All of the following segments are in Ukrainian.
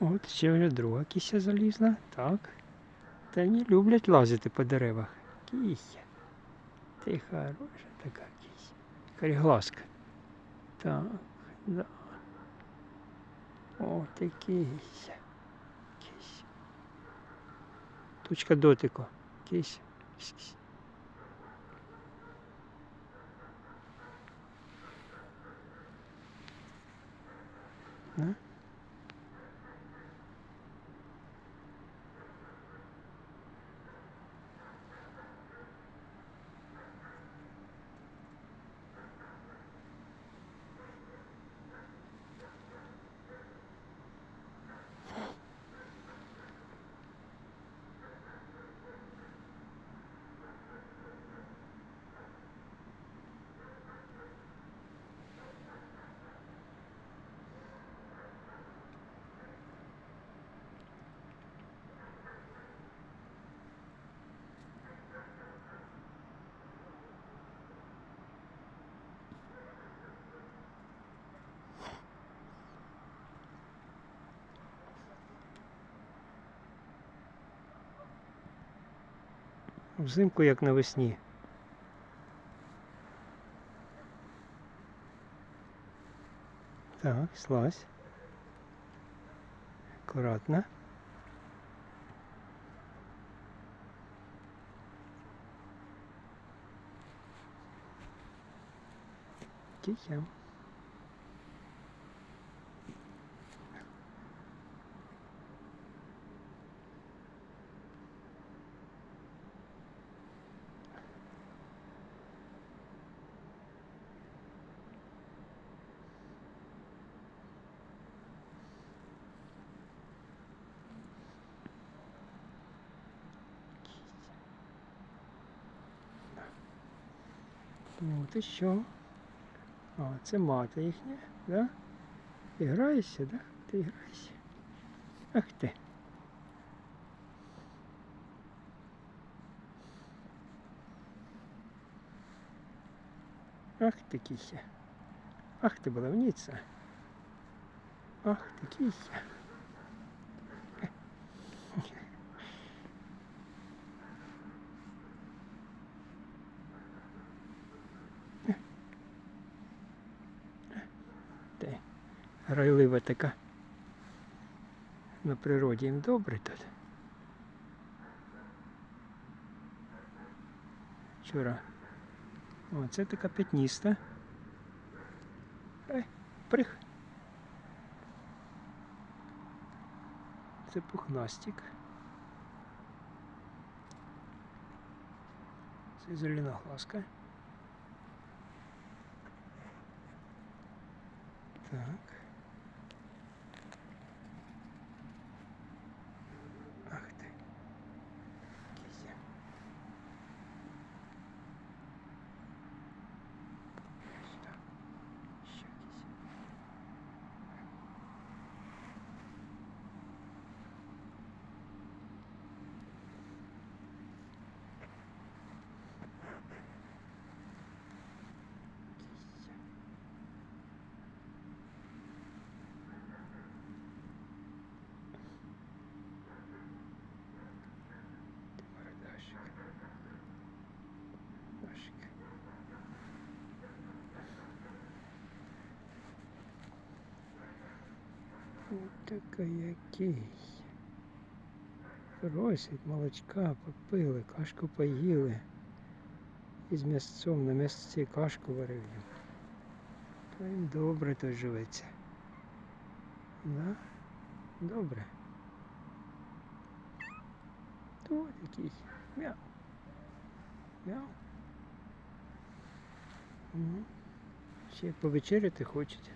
От ще вже друга кіся залізна. Так. Та вони люблять лазити по деревах. Кіся. Ти хороша така кіся. Карігласка. Так, да. О, ти кіся. Кіся. Точка дотику. Кіся. Кісь, кісь. Да? Взимку як навесні. Так, слазь. Аккуратно. Тихо. Ну, ти що? А, це мати їхня, да? Ти граєшся, да? Ти граєшся. Ах ти. Ах ти кися. Ах ти баловниця. Ах ти кися. Ти грайлива така. На природі їм добре тут. Вчора. О, це така п'ятніста. Ай, прих. Це пухнастик. Це зеленоглазка. Так. Ах ти. Кися. Сюда. Ще кися. Кися. Ти мордашик. Дашик. Вот такая кись. Просять молочка попили, кашку поїли. І з м'ясцом на м'ясці кашку варив їм. То їм добре то живеться. Да? Добре. То якийсь. Мяу. Мяу. Угу. Ще повечеряти хочете.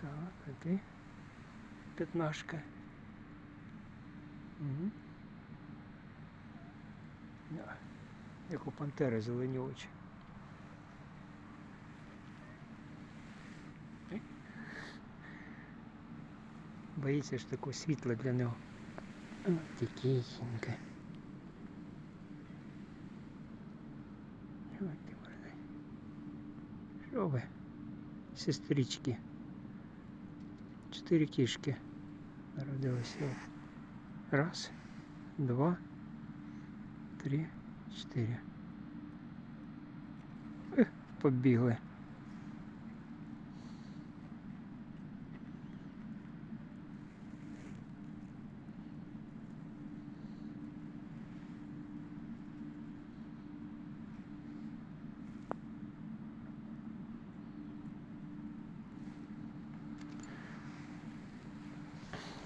Так, а ти? П'ятнашка. Угу. Як у пантери зелені очі. Боїться ж такого світла для нього. А, тихенько. Ой, ти мордай. Що ви, сестрички? Чотири кішки народилися. Раз, два, три, чотири. Побігли.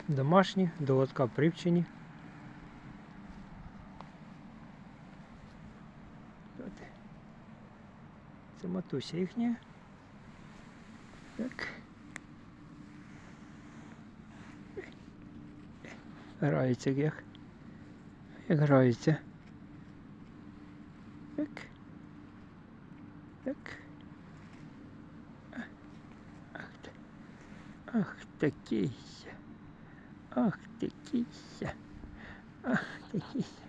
Домашні, до лотка привчені. Це матуся їхня. Так. Грається як. Як грається. Так. Так. Ах. Ах такий. Ах ти кися. Ах ти кися.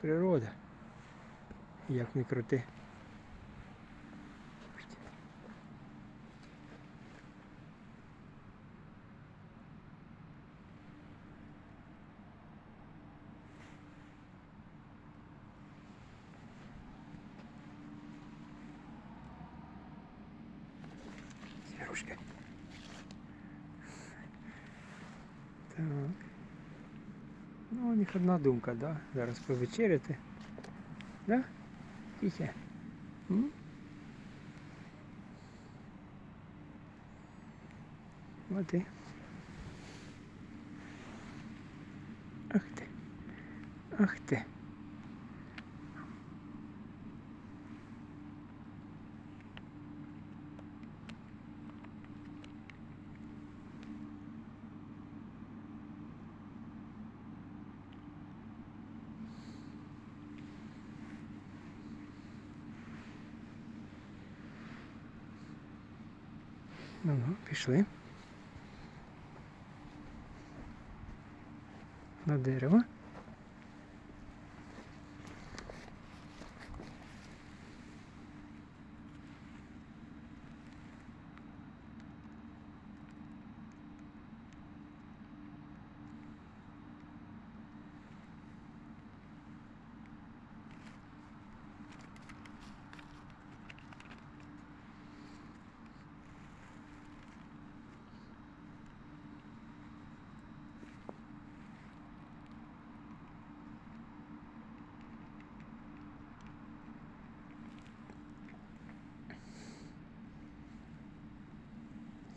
Природа. Як не крути. Зверушка. Так. Ну, у них одна думка, да? Зараз повечеряти. Да? Кися. Вот и. Ах ты. Ах ты. Ну, ну, пішли. На дерево.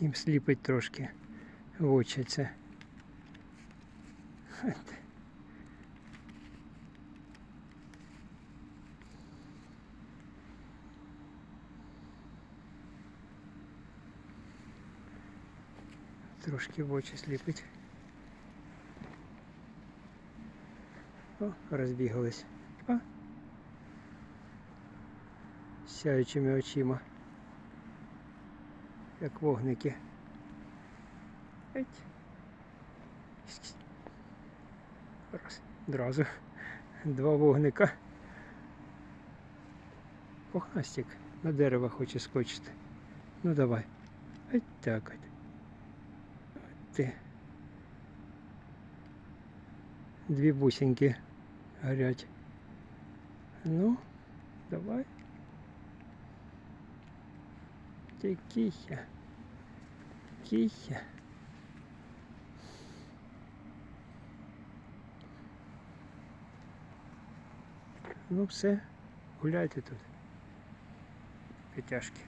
Їм сліпить трошки в очі це. От. Трошки в очі сліпить. О, розбігались. О. Сяючими очима. Як вогники. Раз. Одразу. Два вогника. Пухнастик на дерево хоче скочити. Ну давай. Ось так от. От ти. Дві бусинки горять. Ну, давай. Ти кіхя. Кіхя. Ну все, гуляйте тут. Притяжки.